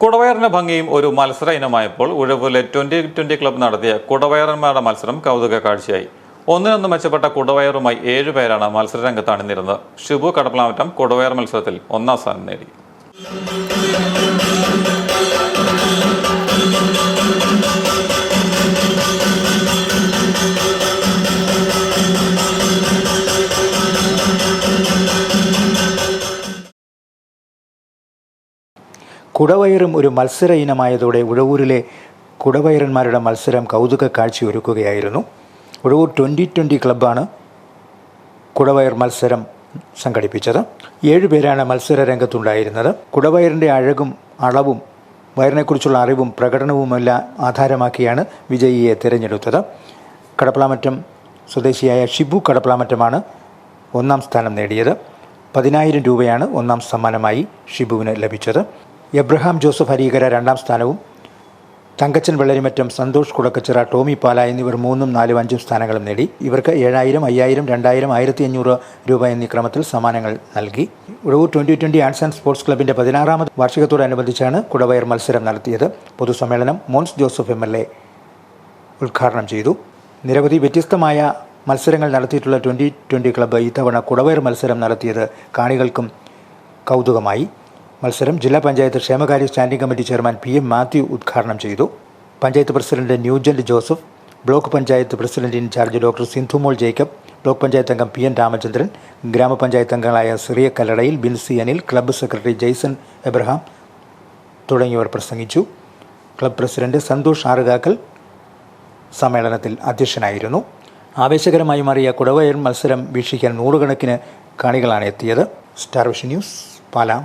കുടവയറിന്റെ ഭംഗിയും ഒരു മത്സര ഇനമായപ്പോൾ ഉഴവൂരിലെ ട്വന്റി ട്വന്റി ക്ലബ്ബ് നടത്തിയ കുടവയറന്മാരുടെ മത്സരം കൗതുക കാഴ്ചയായി. ഒന്നിനൊന്ന് മെച്ചപ്പെട്ട കുടവയറുമായി ഏഴുപേരാണ് മത്സരരംഗത്ത് അണിനിരുന്നത് ഷിബു കടപ്പളാമറ്റം കുടവയർ മത്സരത്തിൽ ഒന്നാം സ്ഥാനം നേടി. കുടവയറും ഒരു മത്സര ഇനമായതോടെ ഉഴവൂരിലെ കുടവയറന്മാരുടെ മത്സരം കൗതുക കാഴ്ചയൊരുക്കുകയായിരുന്നു. ഉഴവൂർ ട്വന്റി ട്വന്റി ക്ലബ്ബാണ് കുടവയർ മത്സരം സംഘടിപ്പിച്ചത്. ഏഴുപേരാണ് മത്സര രംഗത്തുണ്ടായിരുന്നത്. കുടവയറിന്റെ അഴകും അളവും വയറിനെക്കുറിച്ചുള്ള അറിവും പ്രകടനവുമെല്ലാം ആധാരമാക്കിയാണ് വിജയിയെ തിരഞ്ഞെടുത്തത്. കടപ്പളാമറ്റം സ്വദേശിയായ ഷിബു കടപ്പളാമറ്റമാണ് ഒന്നാം സ്ഥാനം നേടിയത്. പതിനായിരം രൂപയാണ് ഒന്നാം സമ്മാനമായി ഷിബുവിന് ലഭിച്ചത്. എബ്രഹാം ജോസഫ് ഹരീകര രണ്ടാം സ്ഥാനവും തങ്കച്ചൻ വെള്ളരിമറ്റം സന്തോഷ് കുളക്കച്ചിറ ടോമി പാല എന്നിവർ മൂന്നും നാലും അഞ്ചും സ്ഥാനങ്ങളും നേടി. ഇവർക്ക് ഏഴായിരം അയ്യായിരം രണ്ടായിരം ആയിരത്തി അഞ്ഞൂറ് രൂപ എന്നീ ക്രമത്തിൽ സമ്മാനങ്ങൾ നൽകി. Uzhavoor twenty twenty arts and sports ക്ലബിന്റെ പതിനാറാമത് വാർഷികത്തോടനുബന്ധിച്ചാണ് കുടവയർ മത്സരം നടത്തിയത്. പൊതുസമ്മേളനം Mons Joseph M L A ഉദ്ഘാടനം ചെയ്തു. നിരവധി വ്യത്യസ്തമായ മത്സരങ്ങൾ നടത്തിയിട്ടുള്ള ട്വന്റി ട്വന്റി ക്ലബ്ബ് ഇത്തവണ കുടവയർ മത്സരം നടത്തിയത് കാണികൾക്കും കൗതുകമായി. മത്സരം ജില്ലാ പഞ്ചായത്ത് ക്ഷേമകാര്യ standing committee chairman P M Mathew ഉദ്ഘാടനം ചെയ്തു. Panchayat president Nugent Joseph block panchayat president incharge doctor Sindhumol Jacob block panchayat അംഗം പി എൻ രാമചന്ദ്രൻ ഗ്രാമപഞ്ചായത്ത് അംഗങ്ങളായ സിറിയ കല്ലടയിൽ ബിൻസി അനിൽ ക്ലബ്ബ് സെക്രട്ടറി ജെയ്സൺ എബ്രഹാം തുടങ്ങിയവർ പ്രസംഗിച്ചു. ക്ലബ് പ്രസിഡന്റ് സന്തോഷ് ആറുകാക്കൽ സമ്മേളനത്തിൽ അധ്യക്ഷനായിരുന്നു. ആവേശകരമായി മാറിയ കുടവയർ മത്സരം വീക്ഷിക്കാൻ നൂറുകണക്കിന് കാണികളാണ് എത്തിയത്. Star Vision News പാലാം.